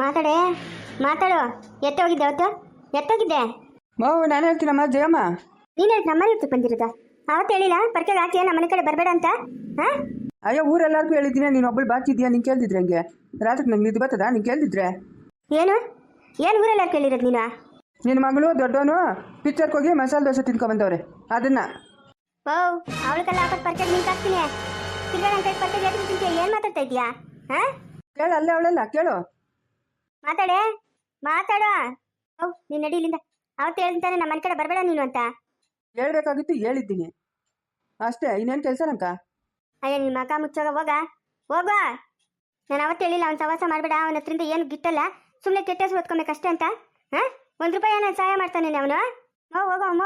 ಮಾತಾಡೆ ಮಾತಾಡು. ಎತ್ತೋಗಿದ್ದೆ ಅವತ್ತು? ಎತ್ತೋಗಿದ್ದೆ ಮಾವು ನಾನು ಹೇಳ್ತೀನಮ್ಮ ಜಯಮ್ಮ. ನೀನು ಹೇಳಿ ನಮ್ಮನೆ ಇತ್ತು ಬಂದಿರೋದ? ಅವತ್ತು ಹೇಳಿಲ್ಲ ಪರ್ಕೆಗೆ ಹಾಕಿ ನಮ್ಮ ಮನೆ ಕಡೆ ಬರಬೇಡ ಅಂತ? ಹಾಂ ಅಯ್ಯೋ ಊರೆಲ್ಲರಿಗೂ ಹೇಳಿದ್ದೀನಿ ನೀನು ಒಬ್ಬಳು ಬಾಕಿದ್ಯಾ ನೀನು ಕೇಳ್ದಿದ್ರೆ ಹಂಗೆ? ರಾತ್ರಿ ನಂಗೆ ನಿದ್ದೆ ಬರ್ತದ? ನೀನು ಕೇಳ್ದಿದ್ರೆ? ಏನು? ಏನು ಊರೆಲ್ಲ ಕೇಳಿರೋದು ನೀನು? ನಿನ್ನ ಮಗಳು ದೊಡ್ಡವನು ಪಿಕ್ಚರ್ಗೆ ಹೋಗಿ ಮಸಾಲೆ ದೋಸೆ ತಿನ್ಕೊಂಬಂದವ್ರೆ ಅದನ್ನ. ಓ ಅವಳಿಗೆಲ್ಲ ಹಾಕೋದು ಪರ್ಕೆಗೆ ನಿಂಗೆ ಹಾಕ್ತೀನಿ ತಿರ್ಗಾ ನನ್ನ ಕೈ ಪರ್ಕೆಗೆ ತಿಂತೀಯ ಏನು ಮಾತಾಡ್ತಾ ಇದೆಯಾ ಹಾಂ ಕೇಳು ಅಲ್ಲೇ ಅವಳಲ್ಲ ಕೇಳು. ಮಾತಾಡೆ ಮಾತಾಡು. ಓ ನೀನ್ ನಡಿ ಇಲ್ಲಿಂದ. ಅವತ್ತು ಹೇಳ್ತಾನೆ ನಮ್ಮ ಮನೆ ಕಡೆ ಬರಬೇಡ ನೀನು ಅಂತ. ಹೇಳ್ಬೇಕಾಗಿತ್ತು ಹೇಳಿದ್ದೀನಿ. ಅಷ್ಟೇ ಇನ್ನೇನ್ ಕೆಲಸ ನಂಕ ಅಯ್ಯ ನಿಮ್ಮ ಮಗ ಮುಚ್ಚೋಗ ಹೋಗ. ಹೋಗ ನಾನು ಅವತ್ತು ಹೇಳಿಲ್ಲ ಅವ್ನು ಸವಾಸ ಮಾಡಬೇಡ. ಅವನ ಹತ್ರಿಂದ ಏನು ಗಿಟ್ಟಲ್ಲ. ಸುಮ್ಮನೆ ಕೆಟ್ಟ ಹೆಸರು ಓದ್ಕೊಬೇಕಷ್ಟೇ ಅಂತ. ಹಾಂ? ಒಂದ್ ರೂಪಾಯಿ ನಾನು ಸಹಾಯ ಮಾಡ್ತಾನೆ ಅವನು? ಹೋ ಹೋಗ ಅಮ್ಮ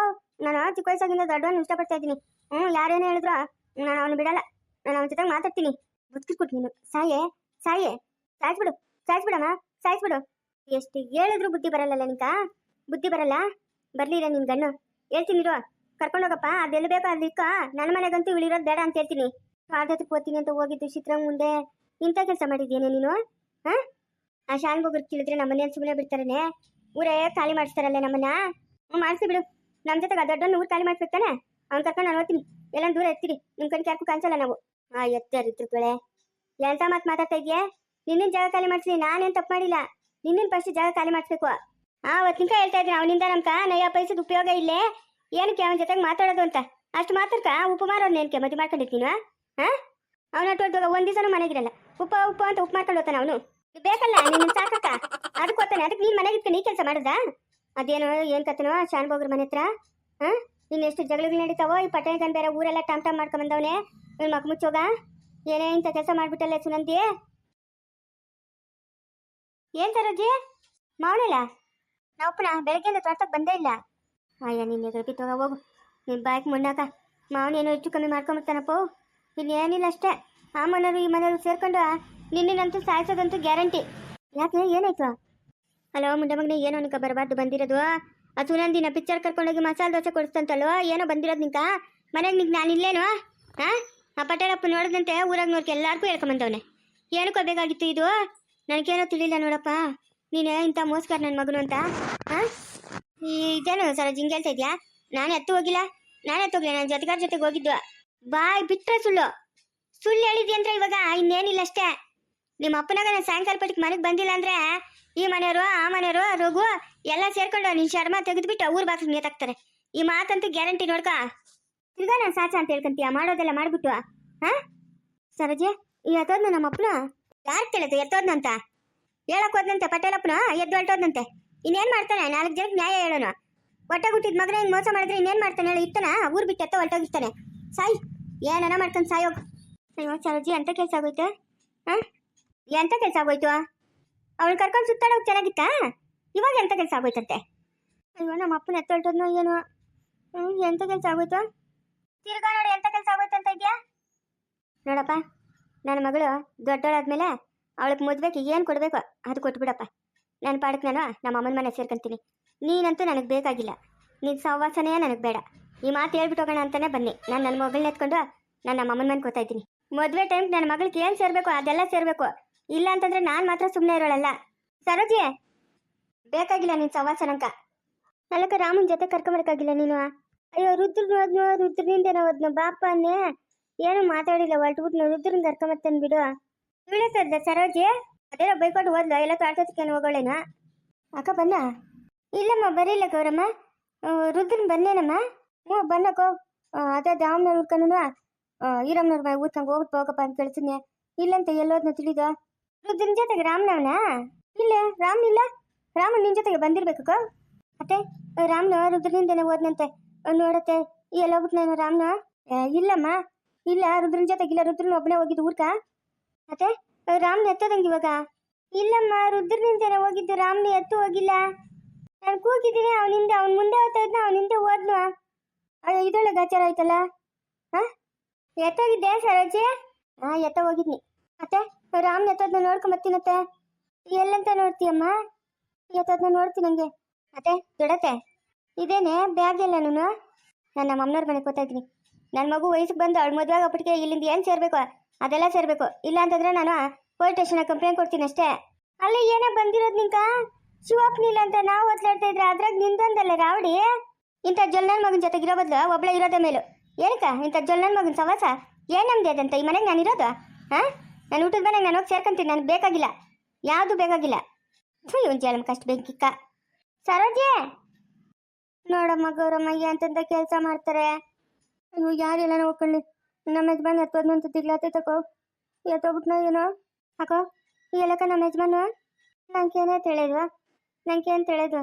ನಾನು ಚಿಕ್ಕ ವಯಸ್ಸಾಗಿಂದ ದೊಡ್ಡವನು ಇಷ್ಟಪಡ್ತಾ ಇದ್ದೀನಿ. ಹ್ಞೂ ಯಾರೇನು ಹೇಳಿದ್ರು ನಾನು ಅವನು ಬಿಡಲ್ಲ. ನಾನು ಅವನ ಜೊತೆ ಮಾತಾಡ್ತೀನಿ. ಬದುಕಿಸ್ಬಿಟ್ಟು ನೀನು. ಸಾಯೇ ಸಾಯೇ. ಸಾಯಿಸ್ಬಿಡು ಸಾಯಿಸ್ಬಿಡಮ್ಮ. ಸಾಯಿಸ್ಬಿಡು. ಎಷ್ಟು ಹೇಳಿದ್ರು ಬುದ್ಧಿ ಬರಲ್ಲ ನಿಂಕ ಬುದ್ಧಿ ಬರಲ್ಲ? ಬರ್ಲಿರ ನಿನ್ ಗಣ್ಣು ಹೇಳ್ತೀನಿರೋ ಕರ್ಕೊಂಡೋಗಪ್ಪ ಅದೆಲ್ಲ ಬೇಕೋ ಅಲ್ಲಿಕ್ಕ ನನ್ನ ಮನೆಗಂತೂ ಇಳಿರೋದು ಬೇಡ ಅಂತ ಹೇಳ್ತೀನಿ. ಆಟೋದಕ್ಕೆ ಓದ್ತೀನಿ ಅಂತ ಹೋಗಿದ್ದು ಚಿತ್ರ ಮುಂದೆ. ಇಂಥ ಕೆಲಸ ಮಾಡಿದ್ಯೇನೆ ನೀನು? ಹಾ? ಆ ಶಾನ್ ಬೋಗರ್ ತಿಳಿದ್ರೆ ನಮ್ಮ ಮನೇಲಿ ಸುಮ್ಮನೆ ಬಿಡ್ತಾರನೆ? ಊರೇ ಖಾಲಿ ಮಾಡಿಸ್ತಾರಲ್ಲ ನಮ್ಮನ್ನ? ಮಾಡಿಸಿ ಬಿಡು. ನಮ್ಮ ಜೊತೆಗೆ ದೊಡ್ಡವನ್ನ ಊರು ಖಾಲಿ ಮಾಡಿಸ್ಬೇಕು ತಾನೆ? ಅವ್ನು ಕರ್ಕೊಂಡು ನಾನು ಓದ್ತೀನಿ ಎಲ್ಲ ದೂರ ಎತ್ತೀರಿ ನಿಮ್ಮ ಕಣ್ಣು ಯಾರಿಗೂ ಕಾಣಿಸಲ್ಲ ನಾವು. ಆ ಎತ್ತಾರಿದ್ರು ಬೆಳೆ ಎಂತ ಮಾತು ಮಾತಾಡ್ತಾ ಇದೆಯಾ? ನಿನ್ನ ಜಾಗ ಖಾಲಿ ಮಾಡಿಸಿ ನಾನೇನು ತಪ್ಪು ಮಾಡಿಲ್ಲ. ನಿನ್ನ ಫಸ್ಟ್ ಜಾಗ ಖಾಲಿ ಮಾಡಿಸ್ಬೇಕು. ಆ ಅವತ್ತಿನ ಹೇಳ್ತಾ ಇದ್ದೀನಿ, ಅವನಿಂದ ನಮ್ಕ ನಯ್ಯ ಪೈಸದ ಉಪಯೋಗ ಇಲ್ಲೇ. ಏನಕ್ಕೆ ಅವನ ಜೊತೆಗೆ ಮಾತಾಡೋದು ಅಂತ? ಅಷ್ಟು ಮಾತಾಡ್ಕ ಉಪ್ಪು ಮಾರೋದು ಏನ್ಕೆ ಮದುವೆ ಮಾಡ್ಕೊಂಡಿರ್ತೀನ ಹಾ ಅವನ ಒಟ್ಟು ಒಂದ್ ದಿವಸನೂ ಮನೆಗಿರಲ್ಲ ಉಪ್ಪ, ಉಪ್ಪು ಅಂತ ಉಪ್ಪು ಮಾಡ್ಕೊಂಡು ಹೋಗ್ತಾನೆ ಅವನು. ಬೇಕಲ್ಲ ನಿನ್ನ ಸಾಕಕ್ಕ. ಅದಕ್ಕೆ ಹೋಗ್ತಾನೆ ಅದಕ್ಕೆ ನೀನ್ ಮನೆಗೆ ನೀ ಕೆಲಸ ಮಾಡುದಾ? ಅದೇನೋ, ಏನು ಕತ್ತನೋ ಶಾನ್ ಬೋಗ್ರ ಮನೆ ಹತ್ರ ಹಾ ನೀನು ಎಷ್ಟು ಜಗಳಗಳು ನಡೀತಾವೋ, ಈ ಪಟ್ಟಣಗನ್ ಬೇರೆ ಊರೆಲ್ಲ ಟಮ್ ಟಮ್ ಮಾಡ್ಕೊಂಡ್ ಬಂದವನೆ. ಮಕ್ ಮುಚ್ಚೋಗ ಏನೇ ಇಂಥ ಕೆಲಸ ಮಾಡ್ಬಿಟ್ಟಲ್ಲ ಸುನಂತಿ ಏನ್ ಸರೋಜಿ ನಾವು ನಾವಪ್ಪನ ಬೆಳಗ್ಗೆಯಿಂದ ತೋಟಕ್ಕೆ ಬಂದೇ ಇಲ್ಲ. ಅಯ್ಯ, ನಿನ್ನ ಎದುರು ತಗೋ ಹೋಗು. ನಿನ್ನ ಬಾಯ್ಕ್ ಮುನ್ನಾಕ ಮಾವನ ಏನೋ ಹೆಚ್ಚು ಕಮ್ಮಿ ಮಾಡ್ಕೊಂಬಿಡ್ತಾನಪ್ಪ. ಇನ್ನೇನಿಲ್ಲ ಅಷ್ಟೇ. ಆ ಮನೆಯವರು ಈ ಮನೆಯವರು ಸೇರ್ಕೊಂಡು ನಿನ್ನಂತೂ ಸಾಯಿಸೋದಂತೂ ಗ್ಯಾರಂಟಿ. ಯಾಕೆ, ಏನಾಯ್ತು? ಹಲೋ ಮುಂಡೆ ಮಗನೇ, ಏನೋ ನಿಂಕ ಬರಬಾರ್ದು, ಬಂದಿರೋದು. ಆ ಸುನಂದಿನ ಪಿಕ್ಚರ್ ಕರ್ಕೊಂಡೋಗಿ ಮಸಾಲೆ ದೋಸೆ ಕೊಡಿಸ್ತಂತಲ್ವ ಏನೋ ಬಂದಿರೋದು ನಿಂಕ ಮನೆಗೆ ನಿಂಗೆ ನಾನು ಇಲ್ಲೇನು? ಹಾಂ ಆ ಪಟೇಲಪ್ಪ ನೋಡಿದಂತೆ ಊರಾಗ ನೋಡ್ಕೆ ಎಲ್ಲರಿಗೂ ಹೇಳ್ಕೊಂಬಂದವನೆ. ಏನಕ್ಕೆ ಬೇಕಾಗಿತ್ತು ಇದು? ನನಗೇನೋ ತಿಳಿಲ್ಲ ನೋಡಪ್ಪ. ನೀನು ಇಂಥ ಮೋಸ್ಕರ ನನ್ನ ಮಗನು ಅಂತ ಹಾಂ ಇದೇನು ಸರ್ ಹಿಂಗೆ ಹೇಳ್ತಾ ಇದೆಯಾ? ನಾನು ಎತ್ತು ಹೋಗಿಲ್ಲ. ನಾನು ಎತ್ತು ಹೋಗಿಲ್ಲ ನನ್ನ ಜೊತೆಗಾರ ಜೊತೆಗೆ ಹೋಗಿದ್ದು. ಬಾಯ್ ಬಿಟ್ರೆ ಸುಳ್ಳು. ಸುಳ್ಳು ಹೇಳಿದ್ಯ ಅಂದ್ರೆ ಇವಾಗ ಇನ್ನೇನಿಲ್ಲ ಅಷ್ಟೇ. ನಿಮ್ಮ ಅಪ್ಪನಾಗ ನಾನು ಸಾಯಂಕಾಲ ಪಟ್ಟಿಗೆ ಮನೆಗೆ ಬಂದಿಲ್ಲ ಅಂದ್ರೆ ಈ ಮನೆಯವರು, ಆ ಮನೆಯವರು, ರಘು ಎಲ್ಲ ಸೇರ್ಕೊಂಡು ನಿನ್ನ ಶರ್ಮ ತೆಗೆದುಬಿಟ್ಟು ಊರು ಬಾಕ್ಸ್ ನೇತಾಕ್ತಾರೆ ಈ ಮಾತಂತೂ ಗ್ಯಾರಂಟಿ ನೋಡ್ಕ. ತಿರ್ಗಾ ನಾನು ಸಾಚ ಅಂತ ಹೇಳ್ಕೊಂತೀಯ? ಮಾಡೋದೆಲ್ಲ ಮಾಡ್ಬಿಟ್ಟು ಹಾ ಸರಜೆ, ಈ ಅದನ್ನು ನಮ್ಮ ಅಪ್ಪನ ಯಾರು ಕೇಳಿದ್ರು ಎತ್ತೋದ್ನಂತ ಹೇಳಕ್ ಹೋದ್ನಂತೆ ಪಟೇಲಪ್ಪನ? ಎದ್ದು ಹೊರಟೋದ್ನಂತೆ. ಇನ್ನೇನ್ ಮಾಡ್ತಾನೆ? ನಾಲ್ಕು ಜನಕ್ಕೆ ನ್ಯಾಯ ಹೇಳೋಣ ಹೊಟ್ಟೆ ಹುಟ್ಟಿದ ಮಗನ ಹಿಂಗ್ ಮೋಸ ಮಾಡಿದ್ರೆ ಇನ್ನೇನ್ ಮಾಡ್ತಾನೆ ಹೇಳಿ? ಇರ್ತಾನ ಊರ್ ಬಿಟ್ಟು ಎತ್ತ ಹೊರಟೋಗಿರ್ತಾನೆ. ಸಾಯ್. ಏನನ ಮಾಡ್ತಾನೆ? ಸಾಯೋಗ್ ಅಯ್ಯೋ ಸರೋಜಿ ಎಂತ ಕೆಲಸ ಆಗೋಯ್ತು? ಹಾ ಎಂತ ಕೆಲಸ ಆಗೋಯ್ತು? ಅವಳು ಕರ್ಕೊಂಡು ಸುತ್ತಾಡೋಕೆ ಚೆನ್ನಾಗಿತ್ತಾ? ಇವಾಗ ಎಂತ ಕೆಲಸ ಆಗೋಯ್ತಂತೆ? ಅಯ್ಯೋ, ನಮ್ಮ ಅಪ್ಪನ ಎತ್ತ ಹೊರಟೋದ್ನೋ ಏನೋ? ಹ್ಞೂ ಎಂತ ಕೆಲಸ ಆಗೋಯ್ತು? ತಿರ್ಗಾ ನೋಡಿ, ಎಂತ ಕೆಲಸ ಆಗೋಯ್ತಂತ ಇದೆಯಾ? ನೋಡಪ್ಪ. ನನ್ನ ಮಗಳು ದೊಡ್ಡವಳಾದ್ಮೇಲೆ ಅವಳಿಗೆ ಮದುವೆಗೆ ಏನು ಕೊಡಬೇಕು ಅದು ಕೊಟ್ಬಿಡಪ್ಪ. ನನ್ನ ಪಾಡಕ್ಕೆ ನಾನು ನಮ್ಮ ಅಮ್ಮನ ಮನೆ ಸೇರ್ಕೊಂತೀನಿ. ನೀನಂತೂ ನನಗೆ ಬೇಕಾಗಿಲ್ಲ. ನಿನ್ನ ಸಹವಾಸನೇ ನನಗೆ ಬೇಡ. ಈ ಮಾತು ಹೇಳ್ಬಿಟ್ಟು ಹೋಗೋಣ ಅಂತಾನೆ ಬನ್ನಿ. ನಾನು ನನ್ನ ಮಗಳನ್ನ ಎತ್ಕೊಂಡು ನಾನು ನಮ್ಮ ಅಮ್ಮನ ಮನೆ ಕೊತಾ ಇದ್ದೀನಿ. ಮದುವೆ ಟೈಮ್ ನನ್ನ ಮಗಳಿಗೆ ಏನು ಸೇರಬೇಕು ಅದೆಲ್ಲ ಸೇರಬೇಕು. ಇಲ್ಲ ಅಂತಂದ್ರೆ ನಾನು ಮಾತ್ರ ಸುಮ್ಮನೆ ಇರೋಳಲ್ಲ. ಸರೋಜಿ! ಬೇಕಾಗಿಲ್ಲ ನಿನ್ನ ಸಹವಾಸನಂಕ ನಲಕ ರಾಮನ ಜೊತೆ ಕರ್ಕೊಂಬರಕ್ಕಾಗಿಲ್ಲ ನೀನು. ಅಯ್ಯೋ ರುದ್ರ ರುದ್ರನಿಂದ ಹೋದ್ನು ಬಾಪ ಏನು ಮಾತಾಡಿಲ್ಲ ಹೊರಟ್ಬಿಟ್ಟು ರುದ್ರನ್ ಕರ್ಕೊಂಬರ್ತಾನೆ ಬಿಡು. ಬೀಳುತ್ತದ ಸರೋಜಿ? ಅದೇನೋ ಬೈಕೊಂಡು ಹೋದ್ಲ. ಎಲ್ಲ ತಾಡ್ಸೋದಕ್ಕೇನು ಹೋಗೋಳೇನ? ಅಕ್ಕ ಬನ್ನ? ಇಲ್ಲಮ್ಮ, ಬರೀಲ್ಲ ಗೌರಮ್ಮ. ರುದ್ರನ್ ಬಂದೇನಮ್ಮ ಹ್ಞೂ ಬನ್ನಕೋ ಅದೇ ದಾಮ್ನವ್ರ ಉಳ್ಕೊಂಡು ಈರಮ್ಮನವ್ರ ಬಾಯಿ ಊದ್ಕಂಗೆ ಹೋಗ್ಬಿಟ್ಟು ಹೋಗಪ್ಪ ಅಂತ ಕಳ್ಸಿದ್ನೆ. ಇಲ್ಲಂತ, ಎಲ್ಲೋದ್ನ ತಿಳಿದ. ರುದ್ರನ್ ಜೊತೆಗೆ ರಾಮನವನ? ಇಲ್ಲ, ರಾಮ್ ಇಲ್ಲ. ರಾಮ ನಿನ್ ಜೊತೆಗೆ ಬಂದಿರ್ಬೇಕು ಅತ್ತೆ, ರಾಮ್ನ ರುದ್ರನಿಂದನೇ ಹೋದ್ನಂತೆ. ನೋಡತ್ತೆ ಎಲ್ಲೋಗ್ಬಿಟ್ಟು ನಾನು ರಾಮ್ನ? ಇಲ್ಲಮ್ಮ. ಇಲ್ಲ, ರುದ್ರನ್ ಜೊತೆಗಿಲ್ಲ ರುದ್ರನ್ ಒಬ್ಬನೇ ಹೋಗಿದ್ದು ಊರ್ಕ? ಮತ್ತೆ? ರಾಮ್ನ ಎತ್ತದಂಗೆ ಇವಾಗ? ಇಲ್ಲಮ್ಮ, ರುದ್ರನಿಂದನೇ ಹೋಗಿದ್ದು, ರಾಮ್ನ ಎತ್ತು ಹೋಗಿಲ್ಲ. ನಾನು ಕೂಗಿದ್ದೀನಿ, ಅವನಿಂದ, ಅವ್ನ ಮುಂದೆ ಹೋಗ್ತಾ ಇದ್ನ ಅವನ ಹಿಂದೆ ಹೋದ್ನು ಅಯ್ಯೋ ಇದೊಳ್ಳೆ ಗಾಚಾರ ಆಯ್ತಲ್ಲ? ಹಾ? ಎತ್ತೋಗಿದ್ದೆ, ಸರೋಜಿ? ಹಾ, ಎತ್ತ ಹೋಗಿದ್ನಿ. ಮತ್ತೆ? ರಾಮ್ನ ಎತ್ತೋದ್ನ ನೋಡ್ಕೊಂಬತ್ತೀನತ್ತೆ ಎಲ್ಲಂತ ನೋಡ್ತೀಯಮ್ಮ? ಎತ್ತೋದ್ನ ನೋಡ್ತೀನಿ ನಂಗೆ ಮತ್ತೆ ದೊಡತೆ ಇದೇನೆ, ಬ್ಯಾಗ್ ಎಲ್ಲ ನಾನು? ನಮ್ಮ ಅಮ್ಮನವ್ರ ಮನೆಗೆ ಕೂತಾ ಇದ್ದೀನಿ. ನನ್ನ ಮಗು ವಯಸ್ಸಿಗೆ ಬಂದು ಅವಳು ಮದುವೆ ಅಪ್ಪಟಿಗೆ ಇಲ್ಲಿಂದ ಏನು ಸೇರಬೇಕು? ಅದೆಲ್ಲ ಸೇರಬೇಕು. ಇಲ್ಲ ಅಂತಂದ್ರೆ ನಾನು ಪೊಲೀಸ್ ಸ್ಟೇಷನ್ ಕಂಪ್ಲೇಂಟ್ ಕೊಡ್ತೀನಿ ಅಷ್ಟೇ. ಅಲ್ಲಿ ಏನೋ ಬಂದಿರೋದು ನಿಂಕ? ಶಿವಪ್ನಿಲ್ಲ ಅಂತ ನಾವು ಒತ್ಲಾಡ್ತಾ ಇದ್ರೆ ಅದ್ರಾಗ ನಿಂದೊಂದಲ್ಲ ರಾವಡಿ? ಇಂಥ ಜೊಲ್ನನ್ ಮಗನ ಇರೋ ಬದಲು ಒಬ್ಬಳೇ ಇರೋದ ಮೇಲೂ. ಏನಕ್ಕ ಇಂಥ ಜೊಲ್ಲನ್ ಮಗನ ಸವಾಸ? ಏನ್ ನಮ್ದು ಅದಂತ? ಈ ಮನೆಗೆ ನಾನು ಇರೋದು? ಹಾ? ನಾನು ಊಟದ ಮನೆಗೆ ನಾನು ಹೋಗಿ ಸೇರ್ಕೊಂತೀನಿ, ನನಗೆ ಬೇಕಾಗಿಲ್ಲ. ಯಾವುದು ಬೇಕಾಗಿಲ್ಲ. ಇವನ್ ಜಲಮ್ ಕಷ್ಟ ಬೆಂಕಿಕ್ಕ. ಸರೋಜೆ! ನೋಡಮ್ಮ ಗೌರಮ್ಮ ಅಂತಂದ ಕೆಲಸ ಮಾಡ್ತಾರೆ? ಇವು ಯಾರೆಲ್ಲ ನೋಡ್ಕೊಳ್ಳಿ ನಮ್ಮ ಯಜಮಾನ್ ಎತ್ತೋದ್ನು ಅಂತ ದಿಗ್ಲಾತೆ ತಕೋ. ಎತ್ತೋಗ್ಬಿಟ್ನೋ ಏನೋ. ಅಕೋ, ಈ ಎಲ್ಲಕ್ಕ ನಮ್ಮ ಯಜಮಾನು ನಂಗೇನೇ ತಿಳಿದ್ವ ನಂಗೇನು ತಿಳಿದು?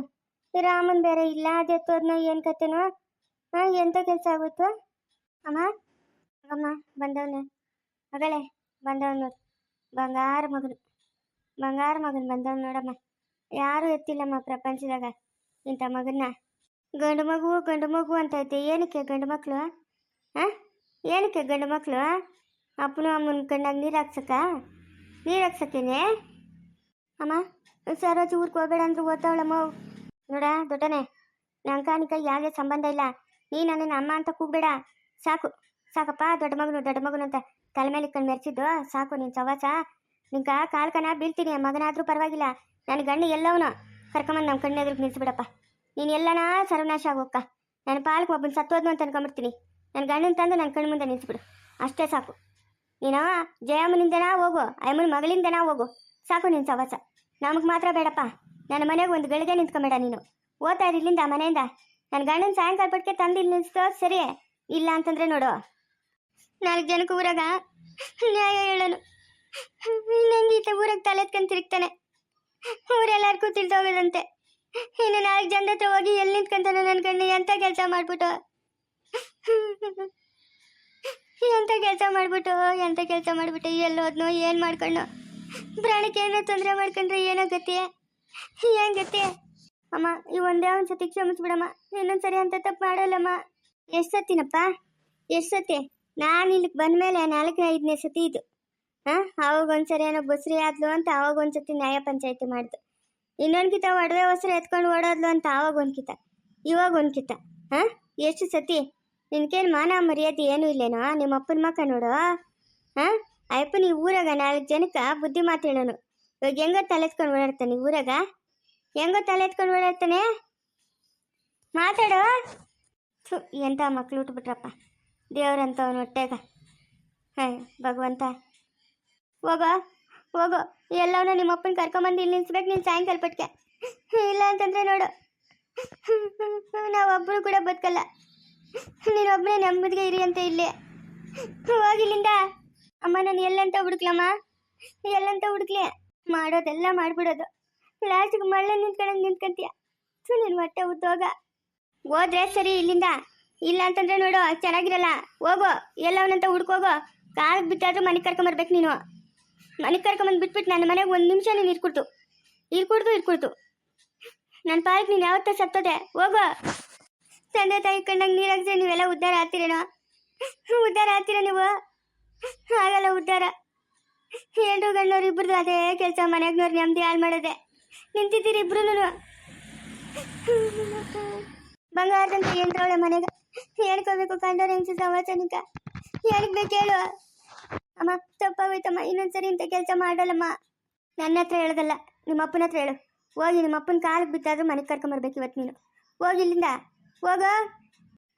ಈ ರಾಮನ್ ಬೇರೆ ಇಲ್ಲ, ಅದು ಎತ್ತೋದ್ನೋ ಏನು ಕತೆನೋ? ಹಾಂ ಎಂಥ ಕೆಲಸ ಆಗೋಯ್ತು? ಅಮ್ಮ ಅಮ್ಮ ಬಂದವನೆ. ಮಗಳೇ, ಬಂದವನು ನೋಡು. ಬಂಗಾರ ಮಗನು. ಬಂಗಾರ ಮಗನ್ ಬಂದವ್ ನೋಡಮ್ಮ. ಯಾರು ಎತ್ತಿಲ್ಲಮ್ಮ ಪ್ರಪಂಚದಾಗ. ಇಂಥ ಮಗನ್ನ. ಗಂಡು ಮಗು ಗಂಡು ಮಗು ಅಂತ ಐತೆ. ಏನಕ್ಕೆ ಗಂಡು ಮಕ್ಕಳು ಹಾಂ? ಏನಕ್ಕೆ ಗಂಡು ಮಕ್ಕಳು ಅಪ್ಪನು ಅಮ್ಮನ ಕಣ್ಣಾಗ ನೀರು ಹಾಕ್ಸಕ್ಕ? ನೀರು ಹಾಕ್ಸಕ್ಕೇನೆ? ಅಮ್ಮ ಸರೋಜ್ ಊರಿಗೆ ಹೋಗ್ಬೇಡ ಅಂದ್ರೆ ಓದ್ತಾವಳಮ್ಮ ನೋಡ ದೊಡ್ಡನೆ ನಂಕಾನಿಕ ಯಾವುದೇ ಸಂಬಂಧ ಇಲ್ಲ. ನೀ ನನ್ನ ಅಮ್ಮ ಅಂತ ಕೂಗ್ಬೇಡ. ಸಾಕು. ಸಾಕಪ್ಪ, ದೊಡ್ಡ ಮಗನು ದೊಡ್ಡ ಮಗನು ಅಂತ ತಲೆ ಮೇಲೆ ಕಣ್ಣು ಮೆರೆಸಿದ್ದು. ಸಾಕು ನಿನ್ನ ಸವಾಸ ನಿಂಕ ಕಾಲ್ಕನ ಬೀಳ್ತೀನಿ ಮಗನಾದ್ರೂ ಪರವಾಗಿಲ್ಲ. ನನ್ನ ಗಂಡು ಎಲ್ಲವನು. ಕರ್ಕೊಂಬಂದು ನಮ್ಮ ಕಣ್ಣು ಎದುರು ನಿಲ್ಸ್ಬಿಡಪ್ಪ. ನೀನು ಎಲ್ಲನಾ ಸರ್ವನಾಶ ಆಗೋಕ್ಕ. ನನ್ನ ಪಾಲಕ್ಕೆ ಒಬ್ಬನ ಸತ್ತೋದ್ನು ಅಂತ ಅನ್ಕೊಂಬಿಡ್ತೀನಿ ನನ್ನ ಗಂಡನ ತಂದು ನನ್ನ ಕಣ್ಣು ಮುಂದೆ ನಿಲ್ಸ್ಬಿಡು. ಅಷ್ಟೇ ಸಾಕು. ನೀನು ಜಯಮ್ಮನಿಂದನಾ ಹೋಗು, ಅಯ್ಯಮ್ಮನ ಮಗಳಿಂದನಾ ಹೋಗು. ಸಾಕು ನಿನ್ನ ಸವಾಸ ನಮಗೆ ಮಾತ್ರ ಬೇಡಪ್ಪ. ನನ್ನ ಮನೆಗೆ ಒಂದು ಗಳಿಗೆ ನಿಂತ್ಕೊಂಬೇಡ ನೀನು. ಓದ್ತಾ ಇಲ್ಲಿಂದ, ಮನೆಯಿಂದ. ನನ್ನ ಗಂಡನ ಸಾಯಂಕಾಲ ಪಟ್ಟಿಗೆ ತಂದು ಇಲ್ಲಿ ನಿಲ್ಲಿಸ್ತೋ ಸರಿ ಇಲ್ಲ ಅಂತಂದ್ರೆ ನೋಡು. ನಾಲ್ಕು ಜನಕ್ಕೆ ಊರಾಗ ನ್ಯಾಯ ಹೇಳೋನು. ನಂಗೆ ಈತ ಊರಾಗ ತಲೆ ಎತ್ಕೊಂಡು ತಿರುಗ್ತಾನೆ. ಊರೆಲ್ಲರಿಗೂ ತಿಳಿದೋಗೋದಂತೆ. ಇನ್ನು ನಾಲ್ಕು ಜನದ ಹತ್ರ ಹೋಗಿ ಎಲ್ಲಿ ನಿಂತ್ಕೊಂತಾನೆ ನನ್ನ ಗಂಡ ಎಂಥ ಕೆಲಸ ಮಾಡ್ಬಿಟ್ಟು? ಎಂಥ ಕೆಲಸ ಮಾಡಿಬಿಟ್ಟು ಎಂಥ ಕೆಲಸ ಮಾಡಿಬಿಟ್ಟು, ಎಲ್ಲೋದ್ನೋ, ಏನು ಮಾಡ್ಕೊಂಡು ಪ್ರಾಣಕ್ಕೆ ಏನೋ ತೊಂದರೆ ಮಾಡ್ಕೊಂಡ್ರೆ ಏನೋ ಗತಿ ಏನ್ ಗತಿ ಅಮ್ಮ, ಈ ಒಂದೇ ಒಂದು ಸತಿ ಕ್ಷಮಿಸ್ಬಿಡಮ್ಮ. ಇನ್ನೊಂದು ಸರಿ ಅಂತ ತಪ್ಪು ಮಾಡಲ್ಲಮ್ಮ. ಎಷ್ಟು ಸತಿನಪ್ಪ? ಎಷ್ಟು ಸತಿ? ನಾನು ಇಲ್ಲಿಗೆ ಬಂದಮೇಲೆ ನಾಲ್ಕು ಐದನೇ ಸತಿ ಇದು. ಹಾಂ? ಅವಾಗ ಒಂದ್ಸರಿ ಏನೋ ಬಸ್ರಿ ಆದ್ಲು ಅಂತ ಅವಾಗ ಒಂದ್ಸತಿ ನ್ಯಾಯ ಪಂಚಾಯತಿ ಮಾಡ್ದು. ಇನ್ನೊಂದು ಕಿತ ಒಡವೆ ಹೊಸರು ಎತ್ಕೊಂಡು ಓಡೋದ್ಲು ಅಂತ ಅವಾಗ ಒಂದು ಕಿತ ಇವಾಗ ಒಂದು ಕಿತ ಹಾಂ? ಎಷ್ಟು ಸತಿ? ನಿನ್ಕೇನು ಮಾನ ಮರ್ಯಾದೆ ಏನೂ ಇಲ್ಲೇನೋ? ನಿಮ್ಮ ಅಪ್ಪನ ಮಕ್ಕ ನೋಡು. ಹಾಂ? ಅಯ್ಯಪ್ಪ ನೀವು ಊರಾಗ ನಾಲ್ಕು ಜನಕ್ಕೆ ಬುದ್ಧಿ ಮಾತು ಹೇಳೋನು. ಇವಾಗ ಹೆಂಗೋ ತಲೆ ಎತ್ಕೊಂಡು ಓಡಾಡ್ತಾನೆ ಊರಾಗ? ಹೆಂಗೋ ತಲೆ ಎತ್ಕೊಂಡು ಓಡಾಡ್ತಾನೆ? ಮಾತಾಡು. ಥು ಎಂಥ ಮಕ್ಳು ಉಟ್ಬಿಟ್ರಪ್ಪ ದೇವ್ರಂತವನು ಹೊಟ್ಟೆಗ. ಹಾಂ, ಭಗವಂತ. ಹೋಗೋ ಹೋಗೋ. ಎಲ್ಲವನ್ನ ನಿಮ್ಮ ಅಪ್ಪನ ಕರ್ಕೊಂಬಂದು ಇಲ್ಲಿ ನಿಲ್ಸ್ಬೇಕು ನೀನು ಸಾಯಂಕಾಲ ಪಟ್ಕೆ. ಇಲ್ಲ ಅಂತಂದ್ರೆ ನೋಡು. ನಾವೊಬ್ಬರು ಕೂಡ ಬದುಕಲ್ಲ. ನೀನೊಬ್ಬನೇ ನೆಮ್ಮದಿಗೆ ಇರಿ ಅಂತ ಇಲ್ಲಿ. ಹೋಗಿಲ್ಲಿಂದ ಅಮ್ಮ, ನಾನು ಎಲ್ಲಂತ ಹುಡುಕ್ಲಮ್ಮ? ಎಲ್ಲಂತ ಹುಡುಕ್ಲಿ? ಮಾಡೋದೆಲ್ಲ ಮಾಡ್ಬಿಡೋದು. ಲಾಸ್ಟಿಗೆ ಮಳೆ ನಿಂತ್ಕೊಂಡಂಗೆ ನಿಂತ್ಕೊಂತೀಯ. ಸೊ ನೀನು ಹೊಟ್ಟೆ ಉದ್ದೋಗ. ಹೋದ್ರೆ ಸರಿ ಇಲ್ಲಿಂದ. ಇಲ್ಲ ಅಂತಂದ್ರೆ ನೋಡು, ಚೆನ್ನಾಗಿರಲ್ಲ. ಹೋಗೋ, ಎಲ್ಲವನ್ನಂತ ಹುಡ್ಕೋಗೋ. ಕಾಲಿಗೆ ಬಿಟ್ಟಾದ್ರೂ ಮನೆಗೆ ಕರ್ಕೊಂಬರ್ಬೇಕು ನೀನು. ಮನೆಗೆ ಕರ್ಕೊಂಬಂದು ಬಿಟ್ಬಿಟ್ಟು ನನ್ನ ಮನೆಗೆ ಒಂದು ನಿಮಿಷ ನೀನು ಇರ್ಕೊಡ್ತು. ಇರ್ಕೊಡ್ತು ಇರ್ಕೊಡ್ತು. ನನ್ನ ಪಾಲಕ್ ನೀನು ಯಾವತ್ತ ಸತ್ತೋದೆ. ಹೋಗು. ತಂದೆ ತಾಯಿ ಕಂಡಂಗೆ ನೀರು ಹಾಕ್ಸಿ ನೀವೆಲ್ಲ ಉದ್ಧಾರ ಆಗ್ತೀರೇನೋ? ಉದ್ಧಾರ ಆಗ್ತೀರ ನೀವು? ಆಗಲ್ಲ ಉದ್ಧಾರ. ಹೆಂಡ್ರು ಗಂಡವ್ರು ಇಬ್ರದ್ದು ಅದೇ ಕೆಲಸ ಮನೆಯಾಗ್ನವ್ರು ನೆಮ್ಮದಿ ಹಾಳು ಮಾಡೋದೆ. ನಿಂತಿದ್ದೀರಿ ಇಬ್ರು ಬಂಗಾರದಂತ ಏನ್ರವಳೆ ಮನೆಗೆ? ಹೇಳ್ಕೋಬೇಕು ಕಂಡೋರು ಹೆಂಗ್ ಸಮಾಚಾನಿಕ ಏನಕ್ಕೆ ಬೇಕು ಹೇಳು. ಅಮ್ಮ, ತಪ್ಪಾಗೋಯ್ತಮ್ಮ, ಇನ್ನೊಂದ್ಸರಿ ಇಂಥ ಕೆಲಸ ಮಾಡಲ್ಲಮ್ಮ. ನನ್ನ ಹತ್ರ ಹೇಳೋದಲ್ಲ ನಿಮ್ಮ ಅಪ್ಪನ ಹತ್ರ ಹೇಳು. ಹೋಗಿ ನಿಮ್ಮ ಅಪ್ಪನ ಕಾಲಿಗೆ ಬಿದ್ದಾದ್ರೂ ಮನೆಗೆ ಕರ್ಕೊಂಬರ್ಬೇಕು ಇವತ್ತು ನೀನು. ಹೋಗಿ ಇಲ್ಲಿಂದ. ಹೋಗ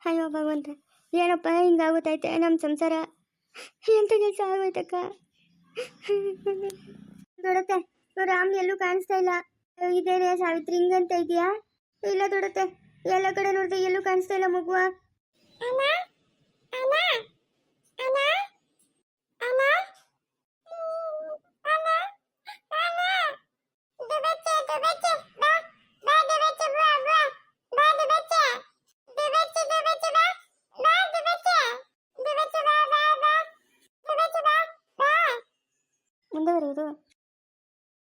ಅಯ್ಯೋ ಭಗವಂತ, ಏನಪ್ಪ ಹಿಂಗಾಗುತ್ತೈತೆ ನಮ್ಮ ಸಂಸಾರ? ಎಂತ ಕೆಲಸ ಆಗೋಯ್ತಕ್ಕ ದೊಡತ್ತೆ ರಾಮ್ ಎಲ್ಲೂ ಕಾಣಿಸ್ತಾ ಇಲ್ಲ. ಇದೇನೇ ಸಾವಿತ್ರಿ, ಹಿಂಗಂತ ಇದೆಯಾ ಇಲ್ಲ ದೊಡತ್ತೆ, ಎಲ್ಲ ಕಡೆ ನೋಡಿದ್ರೆ ಎಲ್ಲೂ ಕಾಣಿಸ್ತಾ ಇಲ್ಲ ಮಗುವ. ಅಮ್ಮ ಅಮ್ಮ ಅಮ್ಮ